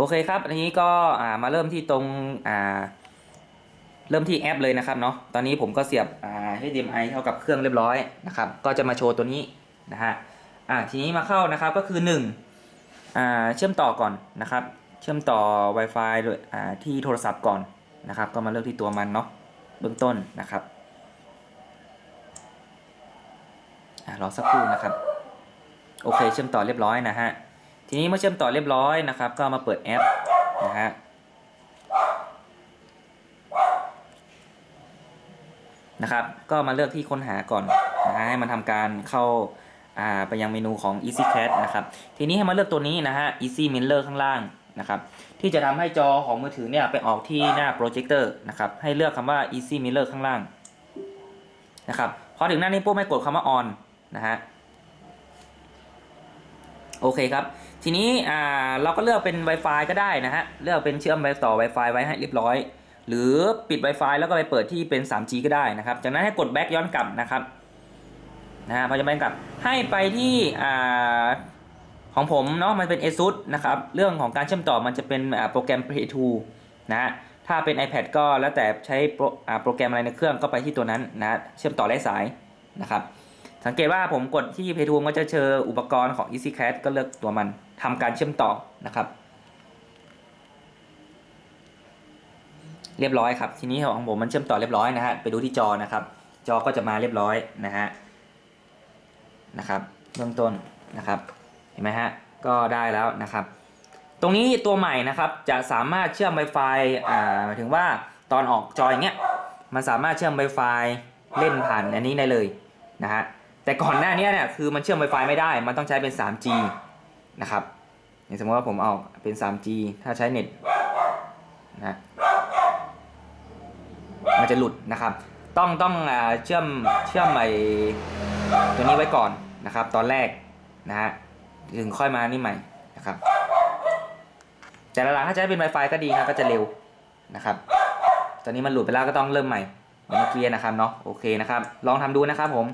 โอเคครับ อันนี้ก็อ่ามาเริ่มที่ตรงอ่าเริ่มที่แอปเลยนะครับเนาะ ตอนนี้ผมก็เสียบอ่า HDMI เข้ากับเครื่องเรียบร้อยนะครับ ก็จะมาโชว์ตัวนี้นะฮะอ่าทีนี้มาเข้านะครับก็คือ1อ่าเชื่อมต่อก่อนนะครับ เชื่อมต่อ Wi-Fi โดยอ่าที่โทรศัพท์ก่อนนะครับ ก็มาเลือกที่ตัวมันเนาะเบื้องต้นนะครับอ่ารอสักครู่นะครับ โอเค เชื่อมต่อเรียบร้อยนะฮะ ทีนี้เมื่อเชื่อมต่อเรียบร้อยนะครับ ก็มาเปิดแอปนะฮะนะครับ ก็มาเลือกที่ค้นหาก่อนนะฮะให้มันทำการเข้าอ่าไปยังเมนูของ EasyCat นะครับ ทีนี้ให้มาเลือกตัวนี้นะฮะ Easy Miller ข้างล่างนะครับ ที่จะทำให้จอของมือถือเนี่ยไปออกที่หน้าโปรเจคเตอร์นะครับ ให้เลือกคำว่า Easy Miller ข้างล่างนะครับพอถึงหน้านี้ปุ๊บให้กดคำว่า on นะฮะ โอเคครับ ทีนี้เราก็เลือกเป็น Wi-Fi ก็ได้นะฮะ เลือกเป็นเชื่อมไปต่อ Wi-Fi ไว้ให้เรียบร้อย หรือปิด Wi-Fi แล้วก็ไปเปิดที่เป็น 3G ก็ได้นะครับ จากนั้นให้กด back ย้อนกลับนะครับนะฮะพอจะ back กลับให้ไปที่ของผมเนาะมันเป็น ASUS นะครับ เรื่องของการเชื่อมต่อมันจะเป็นโปรแกรม Play 2นะฮะถ้าเป็น iPad ก็แล้วแต่ใช้โปรแกรมอะไรในเครื่องก็ไปที่ตัวนั้นนะเชื่อมต่อไร้สายนะครับสังเกตว่าผมกดที่ Play 2ก็จะเจออุปกรณ์ของ EasyCat ก็เลือกตัวมัน ทำการเชื่อมต่อนะครับ เรียบร้อยครับทีนี้ของผมมันเชื่อมต่อเรียบร้อยนะฮะไปดูที่จอนะครับ จอก็จะมาเรียบร้อยนะฮะนะครับเบื้องต้นนะครับเห็นไหมฮะก็ได้แล้วนะครับ ตรงนี้ตัวใหม่นะครับจะสามารถเชื่อม Wi-Fi อ่าหมายถึงว่าตอนออกจออย่างเงี้ยมันสามารถเชื่อม Wi-Fi เล่นผ่านอันนี้ได้เลยนะฮะแต่ก่อนหน้านี้เนี่ยคือมันเชื่อม Wi-Fi ไม่ได้ มันต้องใช้เป็น 3G นะครับอย่างสมมติว่าผมเอาเป็น 3G ถ้าใช้เน็ตนะมันจะหลุดนะครับ ต้องต้องเชื่อมเชื่อมไอตัวนี้ไว้ก่อนนะครับ ตอนแรกนะฮะถึงค่อยมานี่ใหม่นะครับ แต่ละหลังถ้าใช้เป็น Wi-Fi ก็ดีครับก็จะเร็วนะครับ ตอนนี้มันหลุดไปแล้วก็ต้องเริ่มใหม่เหมือนเมื่อกี้นะครับเนาะโอเคนะครับ ลองทำดูนะครับผม